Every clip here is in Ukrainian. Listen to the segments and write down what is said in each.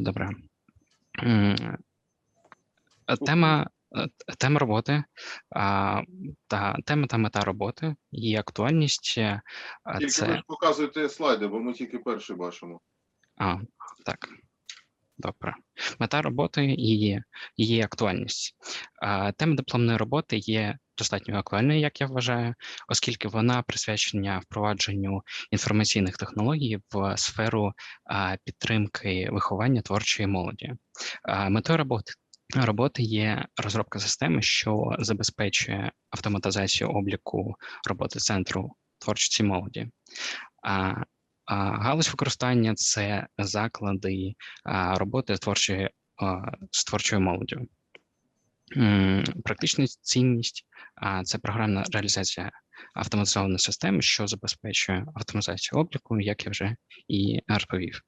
Добре. Е, Тема, е, тема роботи та тема та мета роботи, її актуальність. е, Тільки ви Це ж показуєте слайди, бо ми тільки перші бачимо. а, так. Добре. Мета роботи і її, актуальність. Тема дипломної роботи є достатньо актуальною, як я вважаю, оскільки вона присвячена впровадженню інформаційних технологій в сферу підтримки виховання творчої молоді. Метою роботи роботи є розробка системи, що забезпечує автоматизацію обліку роботи центру творчості молоді. Галузь використання це заклади роботи з творчої з творчою молоддю. Практична цінність це програмна реалізація автоматизованої системи, що забезпечує автоматизацію обліку, як я вже і розповів.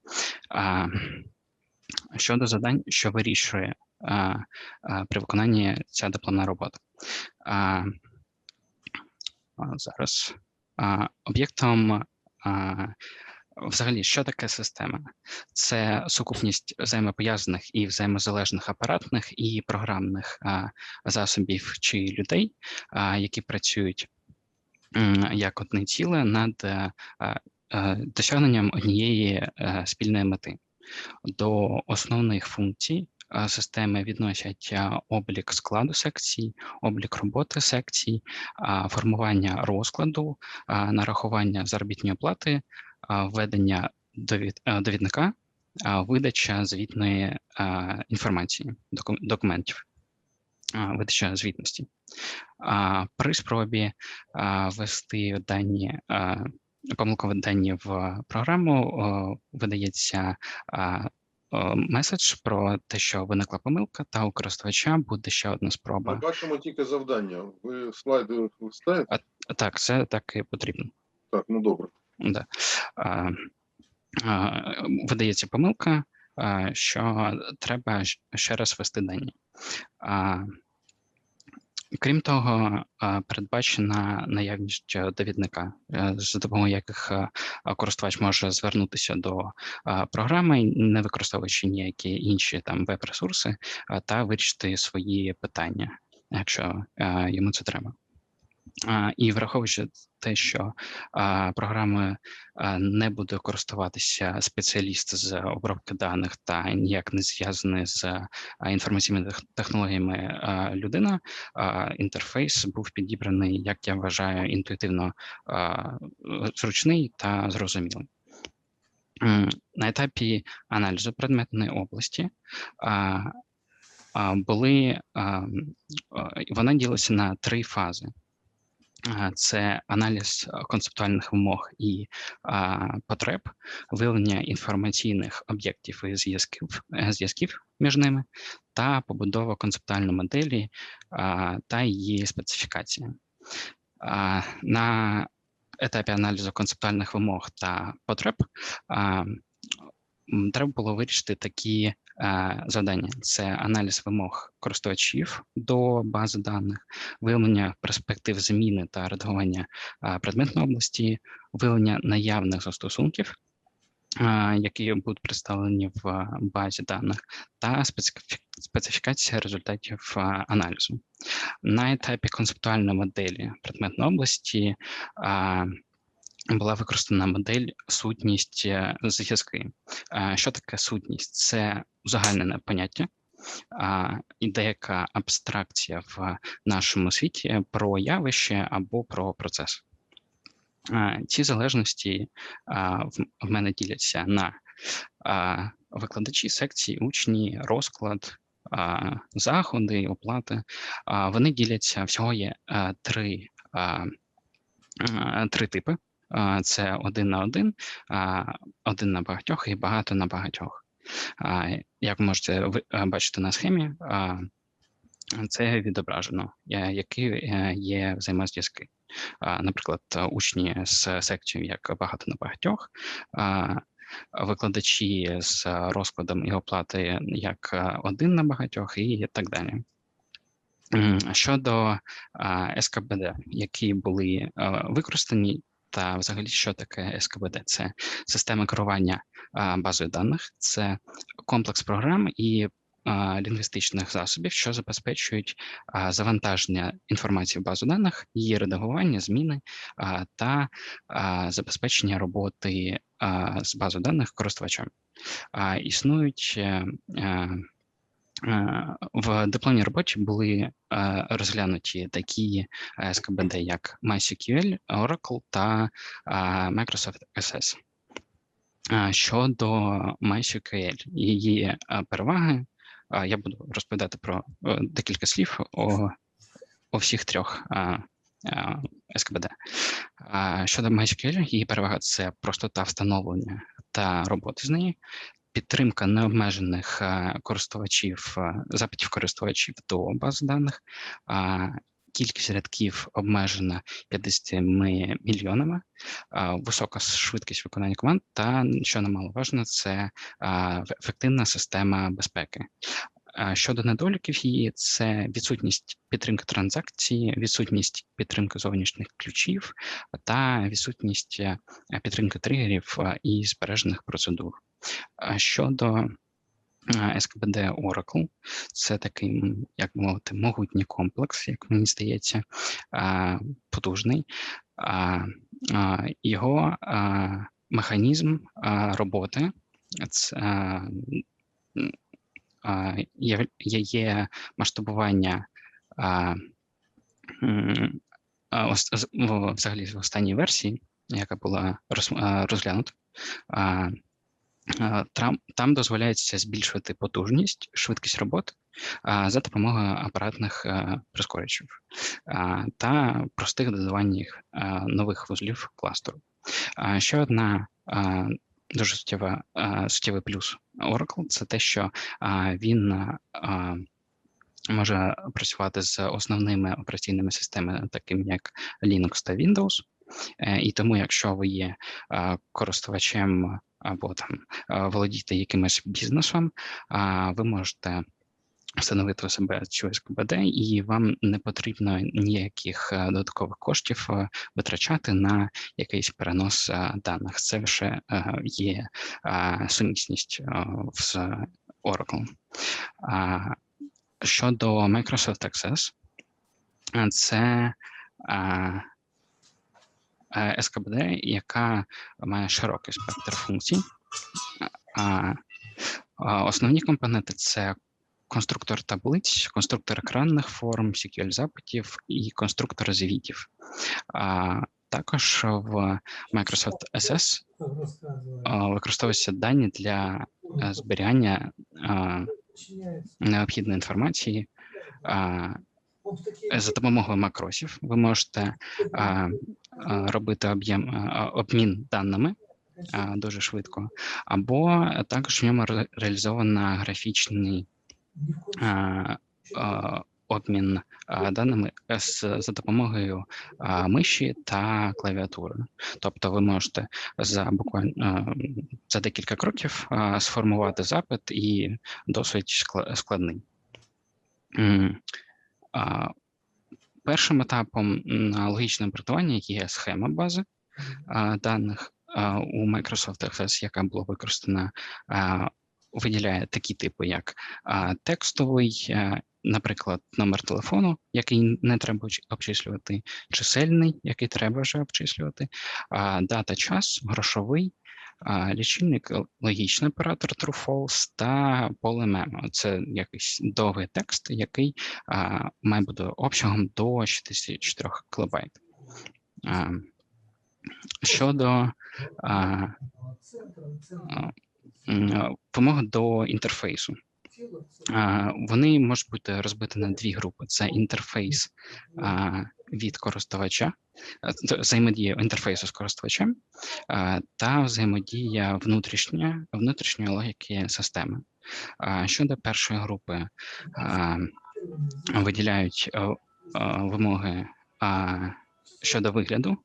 Щодо завдань, що вирішує при виконанні ця дипломна робота. Зараз об'єктом Взагалі, що таке система? Це сукупність взаємопов'язаних і взаємозалежних апаратних і програмних а, засобів чи людей, а, які працюють як одне ціле над е, а, е, досягненням однієї е, спільної мети. До основних функцій системи відносять облік складу секцій, облік роботи секцій, формування розкладу, нарахування заробітної плати, введення довід, довідника, видача звітної інформації, доку- документів, видача звітності. При спробі ввести дані, помилкові дані в програму видається меседж про те, що виникла помилка, та у користувача буде ще одна Ми спроба. бачимо тільки завдання. Ви слайди листаєте? Так, це так і потрібно. Так, ну добре. Да. Видається помилка, що треба ще раз ввести дані. Крім того, передбачена наявність е, довідника, е, за допомогою яких е, користувач може звернутися до а, програми, не використовуючи ніякі інші там веб-ресурси, та вирішити свої питання, якщо е, йому це треба. І враховуючи те, що а, не буде користуватися спеціаліст з обробки даних та ніяк не зв'язаний з інформаційними технологіями людина, інтерфейс був підібраний, як я вважаю, інтуїтивно зручний та зрозумілий. На етапі аналізу предметної області були вона ділиться на три фази. Це аналіз концептуальних вимог і а, потреб, виявлення інформаційних об'єктів і зв'язків, е, зв'язків між ними, та побудова концептуальної моделі а, та її специфікація. А, На етапі аналізу концептуальних вимог та потреб а, треба було вирішити такі завдання: це аналіз вимог користувачів до бази даних, виявлення перспектив зміни та редагування предметної області, виявлення наявних застосунків, які будуть представлені в базі даних, та специфі- специфікація результатів аналізу. На етапі концептуальної моделі предметної області була використана модель сутність е, зв'язки. Що таке сутність? Це узагальнене поняття, і деяка абстракція в нашому світі про явище або про процес. Ці залежності в мене діляться на викладачі секції, учні, розклад, заходи, оплати. Вони діляться всього є три, а, а, три типи. Це один на один, один на багатьох і багато на багатьох. Як ви можете бачити на схемі, це відображено, які е, є взаємозв'язки. Наприклад, учні з секцією як багато на багатьох, викладачі з розкладом і оплати як один на багатьох, і так далі. Щодо СКБД, які були використані, та взагалі, що таке СКБД? Це система керування базою даних, це комплекс програм і лінгвістичних засобів, що забезпечують завантаження інформації в базу даних, її редагування, зміни та забезпечення роботи з базою даних користувачем. Існують е, е, в дипломній роботі були е, розглянуті такі е, СКБД, як MySQL, Oracle та Microsoft SS. Щодо MySQL, її переваги, я буду розповідати про декілька слів о, о всіх трьох СКБД. Щодо MySQL, її перевага це простота встановлення та роботи з нею, підтримка необмежених е, користувачів, е, запитів користувачів до баз даних, кількість рядків обмежена 50 мільйонами, висока швидкість виконання команд та, що немаловажно, це ефективна система безпеки. Щодо недоліків її, це відсутність підтримки транзакцій, відсутність підтримки зовнішніх ключів та відсутність е, підтримки тригерів е, і збережених процедур. Щодо е, СКБД Oracle, це такий, як мовити, могутній комплекс, як мені здається, потужний. Його механізм роботи це є масштабування взагалі в останній версії, яка була розглянута. Там, дозволяється збільшувати потужність, швидкість роботи за допомогою апаратних а, прискорювачів та простих додавань а, нових вузлів кластеру. Ще одна а, дуже суттєва а, суттєвий плюс Oracle це те, що а, він а, може працювати з основними операційними системами, такими як Linux та Windows. Е, І тому, якщо ви є користувачем або там володієте якимось бізнесом, ви можете встановити у себе цю СКБД, і вам не потрібно ніяких е, додаткових коштів е, витрачати на якийсь перенос е, даних. Це вже є сумісність з Oracle. Щодо Microsoft Access, це СКБД, яка має широкий спектр функцій. Основні компоненти це конструктор таблиць, конструктор екранних форм, SQL запитів і конструктор звітів. А, Також в Microsoft SS використовуються дані для е, зберігання необхідної інформації. За допомогою макросів ви можете робити об'єм обмін даними дуже швидко, або також в ньому ре- реалізовано графічний обмін даними з, за допомогою миші та клавіатури. Тобто ви можете за буквально за декілька кроків сформувати запит і досить складний. Першим етапом на логічне інтерпретування є схема бази даних у Microsoft Access, яка була використана, виділяє такі типи, як а, текстовий, а, наприклад, номер телефону, який не треба обчислювати, чисельний, який треба вже обчислювати, а, дата, час, грошовий. а, Лічильник, логічний оператор true false та поле мемо. Це якийсь довгий текст, який а, має бути обсягом до 64 кілобайт. А, Щодо а, а, м, вимог до інтерфейсу. Вони можуть бути розбиті на дві групи: це інтерфейс від користувача, взаємодія інтерфейсу з користувачем та взаємодія внутрішня, внутрішньої логіки системи. Щодо першої групи, виділяють вимоги щодо вигляду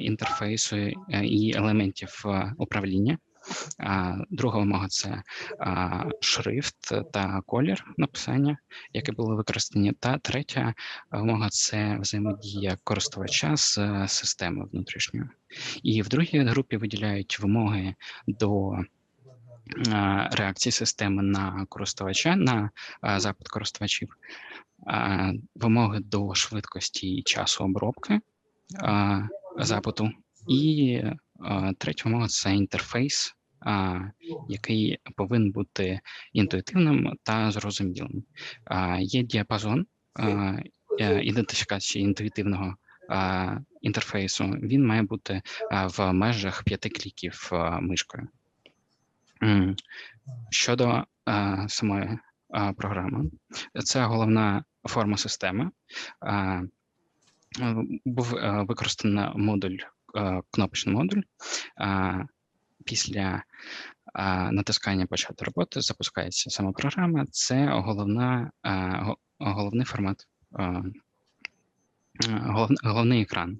інтерфейсу е, і елементів е, управління. Друга вимога це шрифт та колір написання, які були використані. Та третя вимога це взаємодія користувача з е, системою внутрішньою. І в другій групі виділяють вимоги до реакції системи на користувача, на запит користувачів, вимоги до швидкості і часу обробки запиту. І а, це інтерфейс, який повинен бути інтуїтивним та зрозумілим. Є діапазон е, ідентифікації інтуїтивного інтерфейсу. Він має бути в межах п'яти кліків мишкою. Щодо самої програми, це головна форма системи. Був е, використано модуль, кнопочний модуль. Після натискання почати роботи запускається сама програма. Це головна, головний формат, головний екран.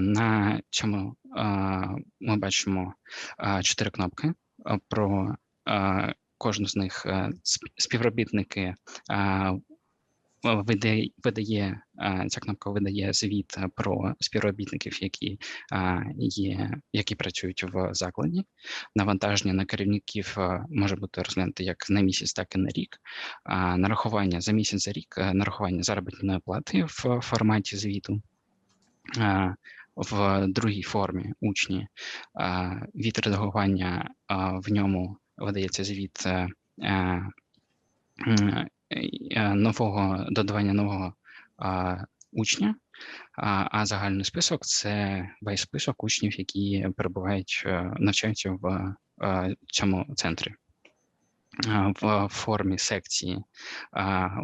На чому ми бачимо чотири кнопки. Про кожну з них співробітники видає, видає ця кнопка видає звіт про співробітників, які є, які працюють в закладі. Навантаження на керівників може бути розглянуто як на місяць, так і на рік. Нарахування за місяць за рік, нарахування заробітної плати в форматі звіту. В другій формі учні від редагування в ньому видається звіт е, е, е, нового додавання нового а, учня, а, а загальний список це весь список учнів, які перебувають, е, навчаються в е, цьому центрі. В формі секції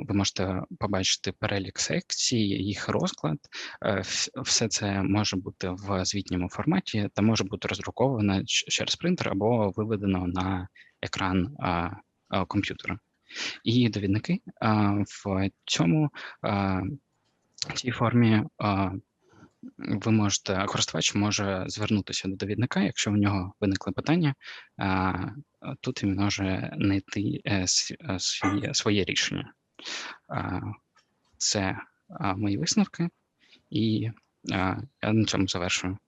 ви можете побачити перелік секцій, їх розклад. Е, Все це може бути в звітньому форматі та може бути роздруковано через принтер або виведено на екран а, а, комп'ютера. І довідники в цьому цій формі ви можете, користувач може звернутися до довідника, якщо у нього виникли питання. Тут він може знайти е, е, своє рішення. Це мої висновки, і я на цьому завершую.